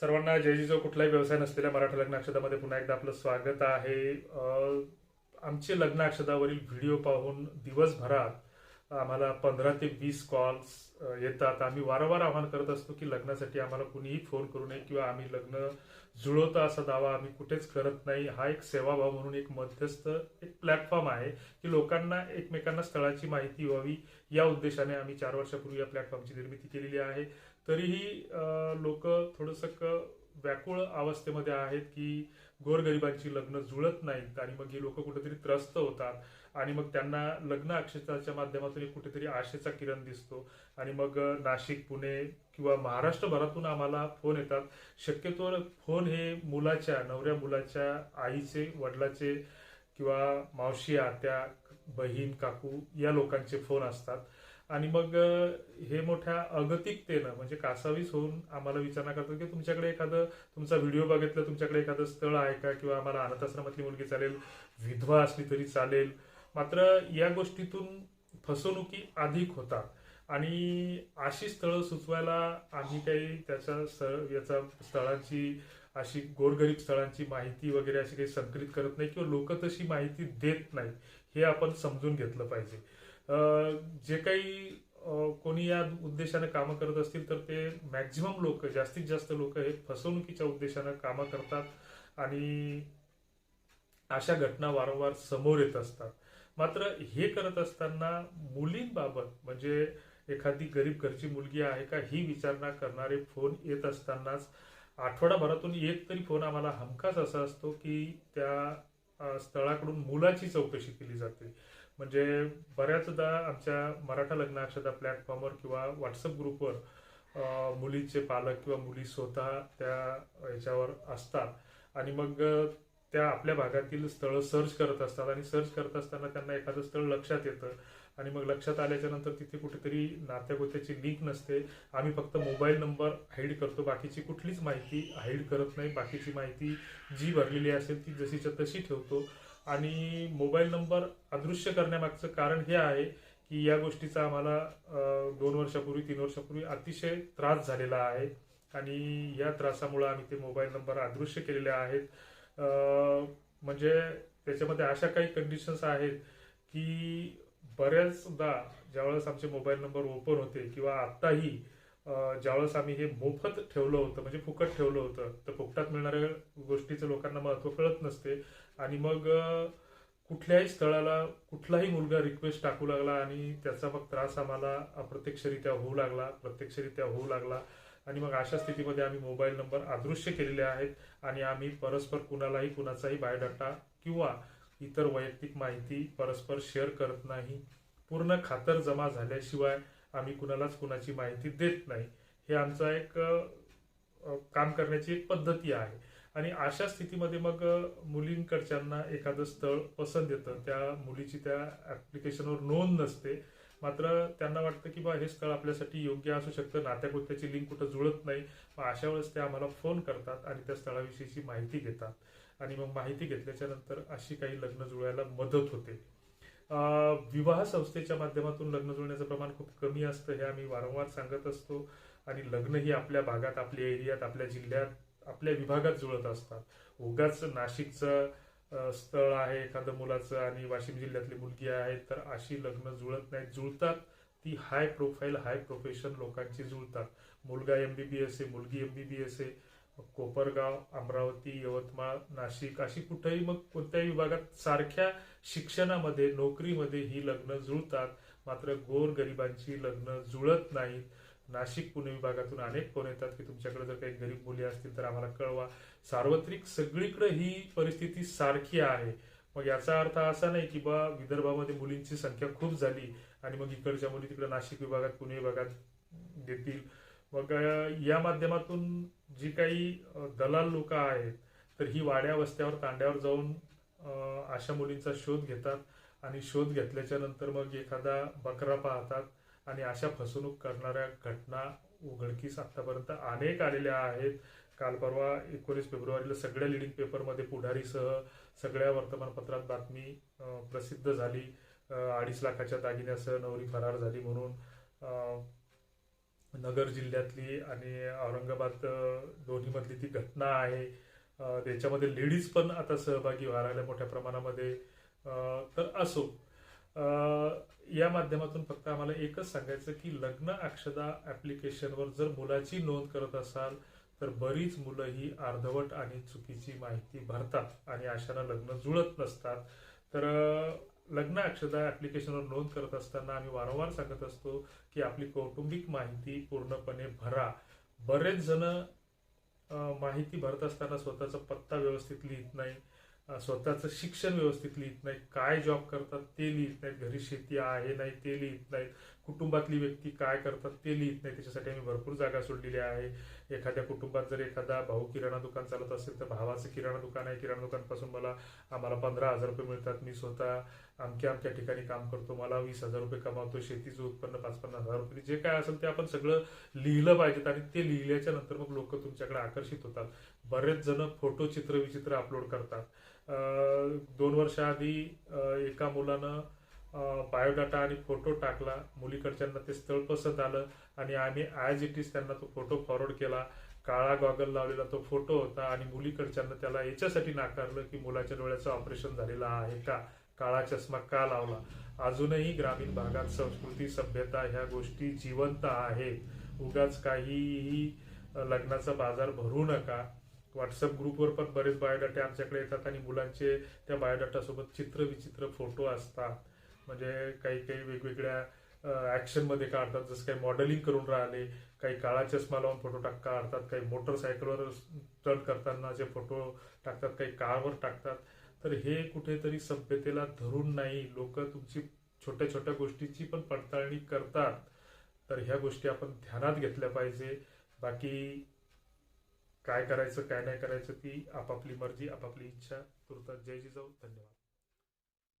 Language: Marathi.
सर्वांना जय जिजो कुठलाही व्यवसाय नसलेल्या मराठा लग्न अक्षदामध्ये पुन्हा एकदा आपलं स्वागत आहे. आमचे लग्न अक्षदावरील व्हिडिओ पाहून दिवसभरात आम्हाला पंधरा ते वीस कॉल्स येतात. आम्ही वारंवार आव्हान करत असतो की लग्नासाठी आम्हाला कुणीही फोन करू नये किंवा आम्ही लग्न जुळवतं असा दावा आम्ही कुठेच करत नाही. हा एक सेवाभाव म्हणून एक मध्यस्थ एक प्लॅटफॉर्म आहे की लोकांना एकमेकांना स्थळाची माहिती व्हावी. या उद्देशाने आम्ही चार वर्षापूर्वी या प्लॅटफॉर्मची निर्मिती केलेली आहे. तरीही लोक थोडंसं क- व्याकुळ अवस्थेमध्ये आहेत की गोरगरिबांची लग्न जुळत नाहीत आणि मग ही लोक कुठेतरी त्रस्त होतात. आणि मग त्यांना लग्न अक्षताच्या माध्यमातून कुठेतरी आशेचा किरण दिसतो. आणि मग नाशिक पुणे किंवा महाराष्ट्रभरातून आम्हाला फोन येतात. शक्यतोवर फोन हे मुलाच्या नवऱ्या मुलाच्या आईचे वडिलाचे किंवा मावशी आत्या बहीण काकू या लोकांचे फोन असतात. आणि मग हे मोठ्या अगतिकतेनं म्हणजे कासावीस होऊन आम्हाला विचारणा करतात की तुमच्याकडे एखादं तुमचा व्हिडिओ बघितला तुमच्याकडे एखादं स्थळ आहे का? किंवा आम्हाला अनाथाश्रमातली मुलगी चालेल विधवा असली तरी चालेल. मात्र या गोष्टीतून फसवणुकी अधिक होतात. आणि अशी स्थळं सुचवायला आम्ही काही त्याच्या स्थळ याचा स्थळांची अशी गोरगरीब स्थळांची माहिती वगैरे अशी काही संकलित करत नाही किंवा लोक तशी माहिती देत नाही हे आपण समजून घेतलं पाहिजे. जे काही कोणी या उद्देशाने कामं करत असतील तर ते मॅक्झिमम लोक जास्तीत जास्त लोक हे फसवणुकीच्या उद्देशानं कामं करतात आणि अशा घटना वारंवार समोर येत असतात. मात्र हे करत असताना मुलींबाबत म्हणजे एखादी गरीब घरची मुलगी आहे का ही विचारणा करणारे फोन येत असतानाच आठवडाभरातून एक तरी फोन आम्हाला हमखास असा असतो की त्या स्थळाकडून मुलाची चौकशी केली जाते. म्हणजे बऱ्याचदा आमच्या मराठा लग्न अक्षता प्लॅटफॉर्मवर किंवा व्हॉट्सअप ग्रुपवर मुलीचे पालक किंवा मुली स्वतः त्या याच्यावर असतात. आणि मग त्या आपल्या भागातील स्थळं सर्च करत असतात आणि सर्च करत असताना त्यांना एखादं स्थळ लक्षात येतं. आणि मग लक्षात आल्याच्यानंतर तिथे कुठेतरी नात्यागोत्याची लिंक नसते. आम्ही फक्त मोबाईल नंबर हाईड करतो. बाकीची कुठलीच माहिती हाईड करत नाही. बाकीची माहिती जी भरलेली असेल ती जशीच्या तशी ठेवतो. आणि मोबाईल नंबर अदृश्य करण्यामागचं कारण हे आहे की या गोष्टीचा आम्हाला दोन वर्षापूर्वी तीन वर्षापूर्वी अतिशय त्रास झालेला आहे. आणि या त्रासामुळे आम्ही ते मोबाईल नंबर अदृश्य केलेले आहेत. म्हणजे त्याच्यामध्ये अशा काही कंडिशन्स आहेत की बऱ्याचदा ज्यावेळेस आमचे मोबाईल नंबर ओपन होते किंवा आत्ताही ज्यावेळेस आम्ही हे मोफत ठेवलं होतं म्हणजे फुकट ठेवलं होतं तर फुकटात मिळणाऱ्या गोष्टीचं लोकांना महत्त्व कळत नसते. आणि मग कुठल्याही स्थळाला कुठलाही मुलगा रिक्वेस्ट टाकू लागला आणि त्याचा मग त्रास आम्हाला अप्रत्यक्षरित्या होऊ लागला प्रत्यक्षरित्या होऊ लागला. आणि मग अशा स्थितीमध्ये आम्ही मोबाईल नंबर अदृश्य केलेले आहेत आणि आम्ही परस्पर कुणालाही कुणाचाही बायोडाटा किंवा इतर वैयक्तिक माहिती परस्पर शेअर करत नाही. पूर्ण खातर जमा झाल्याशिवाय आम्ही कुणालाच कुणाची माहिती देत नाही. हे आमचा एक काम करण्याची एक पद्धती आहे. आणि अशा स्थितीमध्ये मग मुलींकडच्यांना एखादं स्थळ पसंत येतं. त्या मुलीची त्या ॲप्लिकेशनवर नोंद नसते. मात्र त्यांना वाटतं की बा हे स्थळ आपल्यासाठी योग्य असू शकतं. नात्याकुत्याची लिंक कुठं जुळत नाही. मग अशा वेळेस ते आम्हाला फोन करतात आणि त्या स्थळाविषयीची माहिती घेतात. आणि मग माहिती घेतल्याच्या नंतर अशी काही लग्न जुळायला मदत होते. विवाह संस्थेच्या माध्यमातून लग्न जुळण्याचं प्रमाण खूप कमी असतं हे आम्ही वारंवार सांगत असतो. आणि लग्न ही आपल्या भागात आपल्या एरियात आपल्या जिल्ह्यात आपल्या विभागात जुळत असतात. उगाच नाशिकचं स्थळ आहे एखादं मुलाचं आणि वाशिम जिल्ह्यातली मुलगी आहे तर अशी लग्न जुळत नाहीत. जुळतात. ती हाय प्रोफाईल हाय प्रोफेशन लोकांची जुळतात. मुलगा एमबीबीएस आहे मुलगी एम बी बी आहे कोपरगाव अमरावती यवतमाळ नाशिक अशी कुठेही मग कोणत्याही विभागात सारख्या शिक्षणामध्ये नोकरीमध्ये ही लग्न जुळतात. मात्र गोर गरिबांची लग्न जुळत नाहीत. नाशिक पुणे विभागातून अनेक फोन येतात की तुमच्याकडे जर काही गरीब मुली असतील तर आम्हाला कळवा. सार्वत्रिक सगळीकडे ही परिस्थिती सारखी आहे. मग याचा अर्थ असा नाही की बा विदर्भामध्ये मुलींची संख्या खूप झाली आणि मग इकडच्या मुली तिकडे नाशिक विभागात पुणे विभागात देतील. मग या माध्यमातून जी काही दलाल लोक आहेत तर ही वाड्या वस्त्यावर तांड्यावर जाऊन अशा मुलींचा शोध घेतात आणि शोध घेतल्याच्या नंतर मग एखादा बकरा पाहतात. आणि अशा फसवणूक करणाऱ्या घटना उघडकीस आतापर्यंत अनेक आलेल्या आहेत. काल परवा एकोणीस फेब्रुवारीला सगळ्या लिडिंग पेपरमध्ये पुढारीसह सगळ्या वर्तमानपत्रात बातमी प्रसिद्ध झाली. अडीच लाखाच्या दागिन्यासह नवरी फरार झाली म्हणून नगर जिल्ह्यातली आणि औरंगाबाद दोन्हीमधली ती घटना आहे. त्याच्यामध्ये लेडीज पण आता सहभागी व्हायला मोठ्या प्रमाणामध्ये. तर असो या माध्यमातून फक्त आम्हाला एकच सांगायचं की लग्न अक्षदा ऍप्लिकेशनवर जर मुलाची नोंद करत असाल तर बरीच मुलं ही अर्धवट आणि चुकीची माहिती भरतात आणि अशानं लग्न जुळत नसतात. तर लग्न अक्षदा ऍप्लिकेशनवर नोंद करत असताना आम्ही वारंवार सांगत असतो की आपली कौटुंबिक माहिती पूर्णपणे भरा. बरेच जण माहिती भरत असताना स्वतःचा पत्ता व्यवस्थित लिहित नाही. स्वतःचं शिक्षण व्यवस्थित लिहित नाही काय जॉब करतात ते लिहित नाहीत घरी शेती आहे नाही ते लिहित नाहीत. कुटुंबातली व्यक्ती काय करतात ते लिहित नाही. त्याच्यासाठी आम्ही भरपूर जागा सोडलेली आहे. एखाद्या कुटुंबात जर एखादा भाऊ किराणा दुकान चालत असेल तर भावाचं किराणा दुकान आहे. किराणा दुकानपासून मला आम्हाला पंधरा हजार रुपये मिळतात. मी स्वतः अमक्या अमक्या ठिकाणी काम करतो. मला वीस हजार रुपये कमावतो. शेतीचं उत्पन्न पाच पन्नास हजार रुपये. जे काय असेल ते आपण सगळं लिहिलं पाहिजेत आणि ते लिहिल्याच्या नंतर मग लोक तुमच्याकडे आकर्षित होतात. बरेच जण फोटो चित्र विचित्र अपलोड करतात. दोन वर्षाआधी एका मुलानं बायोडाटा आणि फोटो टाकला. मुलीकडच्यांना ते स्थळ पसंत आलं आणि आम्ही ॲज इट इज त्यांना तो फोटो फॉरवर्ड केला. काळा गॉगल लावलेला तो फोटो होता आणि मुलीकडच्यांना त्याला याच्यासाठी नाकारलं की मुलाच्या डोळ्याचं ऑपरेशन झालेलं आहे का? काळा चष्मा का लावला? अजूनही ग्रामीण भागात संस्कृती सभ्यता ह्या गोष्टी जिवंत आहेत. उगाच काहीही लग्नाचा बाजार भरू नका. व्हॉट्सअप ग्रुपवर पण बरेच बायोडाटे आमच्याकडे येतात आणि मुलांचे त्या बायोडाटासोबत चित्र विचित्र फोटो असतात. म्हणजे काही काही वेगवेगळ्या ॲक्शनमध्ये काढतात. जसं काही मॉडेलिंग करून राहिले काही काळा चष्मा लावून फोटो टाक काढतात. काही मोटरसायकलवर टर्न करतानाचे फोटो टाकतात काही कारवर टाकतात. तर हे कुठेतरी सभ्यतेला धरून नाही. लोक तुमची छोट्या छोट्या गोष्टीची पण पडताळणी करतात. तर ह्या गोष्टी आपण ध्यानात घेतल्या पाहिजे. बाकी काय करायचं काय नाही करायचं ती आपापली मर्जी आपापली इच्छा. तुर्तात जय जिजाऊ. धन्यवाद.